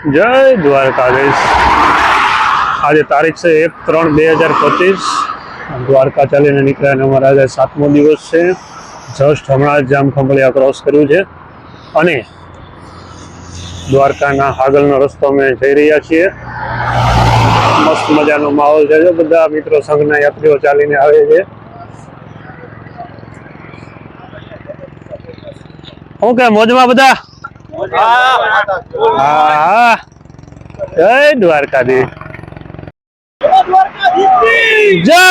જય દ્વારકાધીશ. આજે તારીખ છે એક ત્રણ બે હજાર પચીસ. દ્વારકા ચાલીને નીકળ્યા અમારા આજે સાતમો દિવસ છે. જસ્ટ હમણાં જ જામ ખંભળિયા ક્રોસ કર્યું છે. અને દ્વારકાના આગળનો રસ્તો અમે જઈ રહ્યા છીએ. મસ્ત મજાનો માહોલ છે જો બધા મિત્રો સંઘના યાત્રીઓ ચાલીને આવે છે. શું કે, મોજમાં બધા? હા. જય દ્વારકાધીશ. જય.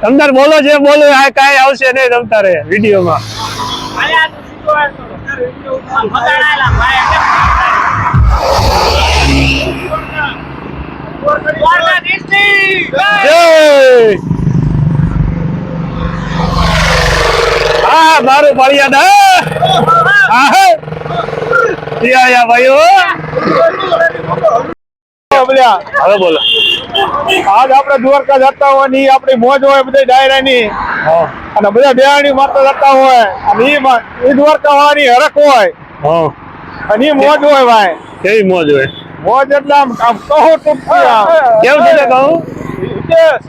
તમતાર બોલો છે બોલો આ કઈ આવશે નહીં તમતારે વિડીયોમાં. હા મારું આહે. યા યા ભાઈઓ. હવે બોલો. આજ આપણે દ્વારકા જતા હોય ને આપણી મોજ હોય બધી ડાયરાની. ની અને બધા બેહાણી મારતા જતા હોય. અને ઈ ઈ દ્વારકા વાળાની હરક હોય. હા. અને ઈ મોજ હોય ભાઈ. કેવી મોજ હોય? મોજ એટલે આમ કહું તૂટતી આમ. કેવું છે કહું?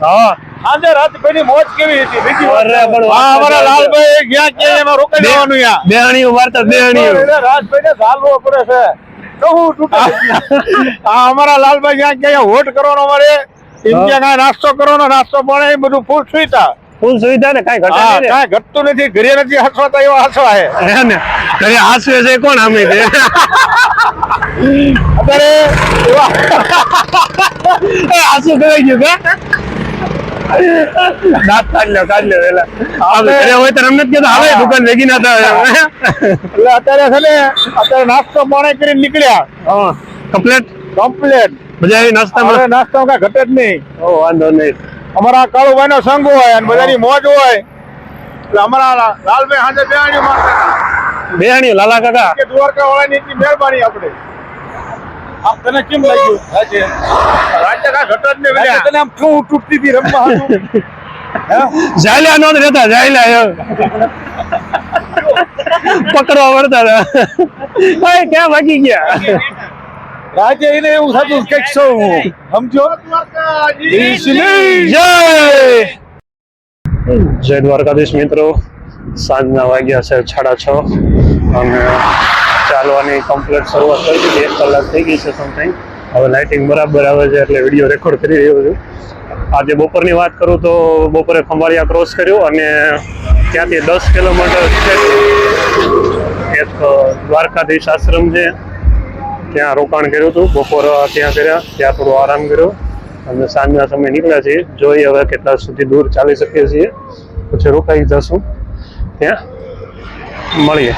હા. આજે રાત પેલી મોજ કેવી હતી? બીજી લાલભાઈ ગયા કે એમાં રોકાઈ જવાનું યા? બેહણીઓ વાર્તા બેહણીઓ રાજભાઈ ને ઝાલવો પડે છે. આ અમારા લાલભાઈ ક્યાં ક્યાં હોટ કરવાનો અમારે ઇન્ડિયા કાંઈ નાસ્તો કરવાનો નાસ્તો પણ એ બધું ફૂલ સુઈતા ફૂલ સુવિધા ને કાંઈ ઘટે નહીં કાંઈ ઘટતું નથી ઘરે નથી હસવાતા એવા હસવા હે. ને ઘરે હાસવે છે કોણ અમે છે? અત્યારે હાસુ કરાઈ ગયું કે દાંત કાઢ લ્યો કાઢ વેલા. ઘરે હોય તો જ કહેતા હવે દુકાન ભેગી ના થાય. એટલે અત્યારે છે ને અત્યારે નાસ્તો પાણી કરીને નીકળ્યા. કમ્પ્લેટ? કમ્પ્લેટ. મજા આવી નાસ્તામાં? નાસ્તો કઈ ઘટે જ નહીં. ઓ વાંધો નહીં. અમારા કાળુભાઈ નો સંગ હોય અને બધાની મોજ હોય. એટલે અમારા લા- લાલભાઈ હાજર બેહાણી મારતા હતા. બેહણીઓ લાલા કાકા? કે દ્વારકા વાળાની મહેરબાની આપણે. આમ તને કેમ લાગ્યું? રાજ્ય રાજ્ય કાંઈ ઘટે જ તને આમ કેવું તૂટતી હતી રમવા? જાયલા નો રહેતા જાયલા પકડવા વળતા હતા. ભાઈ ક્યાં ભાગી ગયા? રાજ્ય એને એવું થતું કંઈક સૌ સમજો? જય! જય દ્વારકાધીશ મિત્રો. સાંજના વાગ્યા છે સાડા છ. અને ચાલવાની કમ્પ્લીટ શરૂઆત કરી દીધી. એક કલાક થઈ ગઈ છે સમથિંગ હવે લાઇટિંગ બરાબર આવે છે એટલે વીડિયો રેકોર્ડ કરી રહ્યો છું. આજે બપોરની વાત કરું તો બપોરે ખંભાળિયા ક્રોસ કર્યું અને ત્યાંથી દસ કિલોમીટર એક દ્વારકાધીશ આશ્રમ છે. ત્યાં રોકાણ કર્યું હતું. બપોર ત્યાં કર્યા. ત્યાં થોડો આરામ કર્યો. અને સાંજના સમય નીકળ્યા છીએ. જોઈએ હવે કેટલા સુધી દૂર ચાલી શકીએ છીએ. પછી રોકાઈ જશું. ત્યાં મળીએ.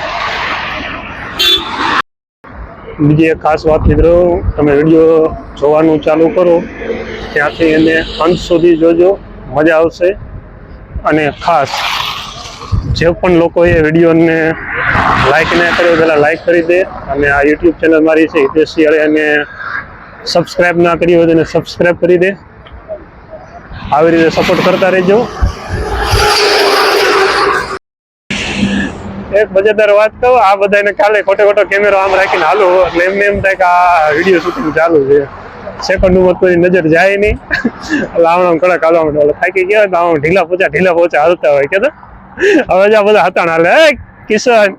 બીજી એક ખાસ વાત મિત્રો, તમે વીડિયો જોવાનું ચાલુ કરો, ત્યાંથી એને અંત સુધી જોજો, મજા આવશે. અને ખાસ, જે પણ લોકોએ વિડીયોને લાઈક ના કર્યો, પહેલાં લાઈક કરી દે. અને આ યુટ્યુબ ચેનલ મારી છે હિતેશ અને સબસ્ક્રાઇબ ના કરી હોય તો એને સબસ્ક્રાઈબ કરી દે. આવી રીતે સપોર્ટ કરતા રહેજો. એક મજેદાર વાત કહું આ બધાને કાલે ખોટો ખોટો કેમેરો આમ રાખીને હાલો એટલે એમને એમ થાય કે આ વીડિયો શૂટિંગ ચાલુ છે. સેકન્ડનું કોઈ નજર જાય નહીં. એટલે આમ કડક માંડે એટલે થાકી ગયા તો આમ ઢીલા પોચા ઢીલા પોચા હાલતા હોય કે હવે જ્યાં બધા હતા હાલે. "એ, કિશન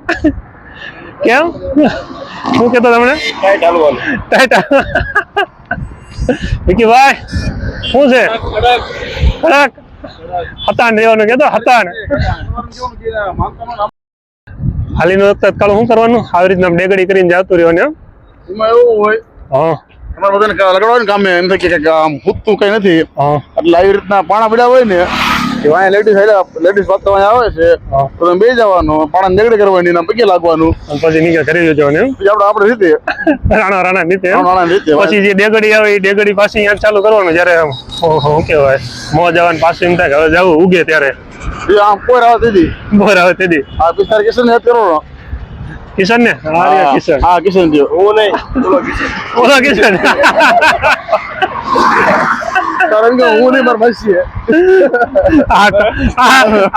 કેમ? શું કહેતો તમને? ટાટા વિકી ભાઈ શું છે? કડક હતાણ રહેવાનું કેતો? હતાણ. હાલીનો વખત કાળું શું કરવાનું? આવી રીતના ડેગડી કરીને જતું રહ્યો એમાં? એવું હોય હા. અમારે બધાને લગાડવાનું કામ એમ થાય કે આમ કઈ નથી. એટલે આવી રીતના પાણા પડ્યા હોય ને કે વાંહે લેડીઝ લેડીઝ ભક્તો અહીંયા આવે છે તો તમે બે જવાનું પાણા નેગડી કરવાની એના પગે લાગવાનું. પછી નીચે કરી જવાનું એમ? આપણે આપણે રીતે. રાણા રાણા એમ? રીતે પછી જે ડેગડી આવે એ ડેગડી પાછી અહીંયા ચાલુ કરવાનું જ્યારે ઓહો શું કહેવાય મોં જવાનું પાછું એમ થાય હવે જવું ઉગે ત્યારે. આવે તેથી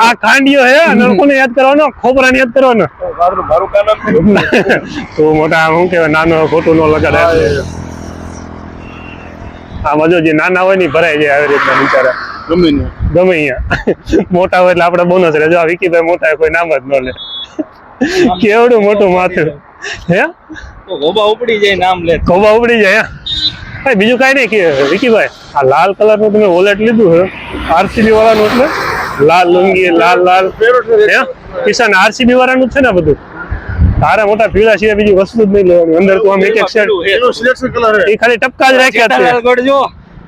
આ ખાંડીઓ હા અને યાદ કરવાનો ખોબરાને યાદ કરવાનો. મારું મારું કા નામ થયું. તો મોટા આમ શું કેવાય નાનો ખોટું ન લગાડે. આ મજો જે નાના હોય ને ભરાય જાય આવી રીતના બિચારા. ગમે ગમે અહીંયા. મોટા હોય એટલે આપણે બોનસ રહે જો આ વિકીભાઈ મોટા હોય કોઈ નામ જ ન લે. કેવડું મોટું માથું. હે? ગોબા ઉપડી જાય નામ લે. કોબા ઉપડી જાય ભાઈ બીજું કાંઈ નહીં કે વિકીભાઈ આ લાલ કલરનું તમે વોલેટ લીધું છે આરસીબી વાળાનું એટલે? લાલ લુંગી લાલ લાલ. હે? કિસાન આરસીબી વાળાનું છે ને બધું? તારા મોટા પીળા સિવાય બીજી વસ્તુ જ નહીં લેવાની. અંદર તું આમ એક એક શેડ એનો સિલેક્શન કલર એ ખાલી ટપકા જ રાખ્યા છે.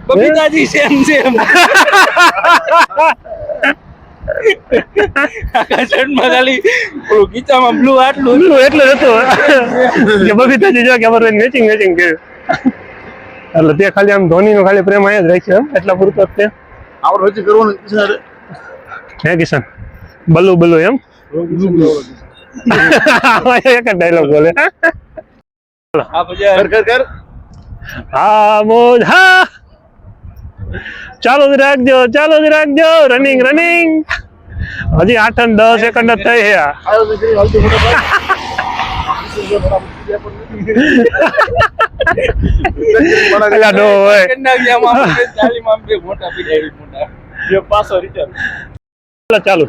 બબીતાજી સેમ સેમ આખા ખાલી ઓલું બ્લુ આટલું એટલું હતું. કે બબીતાજી જો કે અમારું મેચિંગ મેચિંગ કર્યું. એટલે તે ખાલી આમ ધોનીનો ખાલી પ્રેમ અહીંયા જ રાખ્યો એમ એટલા પૂરતો તે. આપણે વચ્ચે કરવાનું છે હે કિશન? બલ્લુ બલ્લુ એમ? એક જ ડાયલોગ બોલે. હા મોજ હા. ચાલુ જ રાખજો ચાલુ જ રાખજો. રનિંગ રનિંગ હજી આઠ અને દસ સેકન્ડ જ થઈ ચાલો ચાલુ.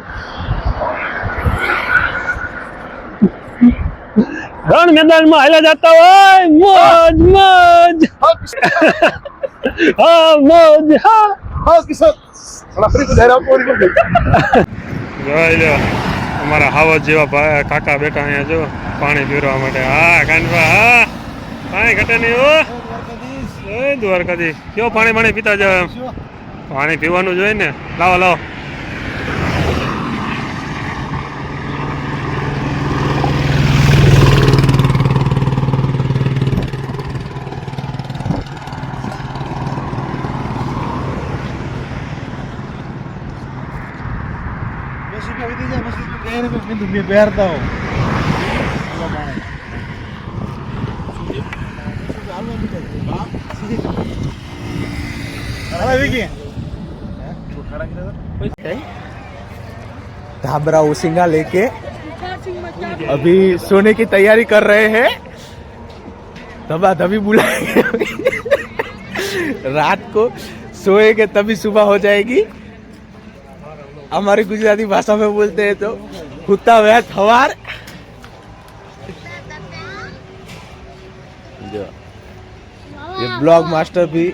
રણ મેદાનમાં હાલ્યા જતા હોય. મોજ મોજ. હા મોજ હા. હા કિશન હમણાં ફરી આપો જોઈ લો અમારા હાવજ જેવા કાકા બેઠા અહીંયા જો પાણી પીરવા માટે. હા કાનભા હા પાણી ઘટે નહીં જય દ્વારકાધીશ. કયો પાણી પાણી પીતા જાવ પાણી પીવાનું જોઈએ ને? લાવો લાવો પહેરતા હો धाबरा उसिंगा लेके अभी सोने की तैयारी कर रहे हैं दबा दबी बुलाएंगे रात को सोएंगे तभी सुबह हो जाएगी हमारी गुजराती भाषा में बोलते हैं तो कुत्ता वह थवार। जो। ये ब्लॉग मास्टर भी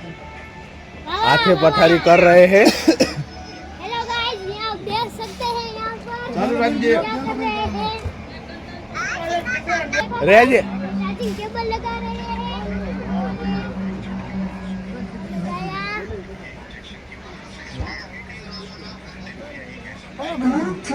आँखें पथारी कर रहे हैं। हेलो गाइस आप देख सकते हैं यहाँ पर। लगा रहे हैं।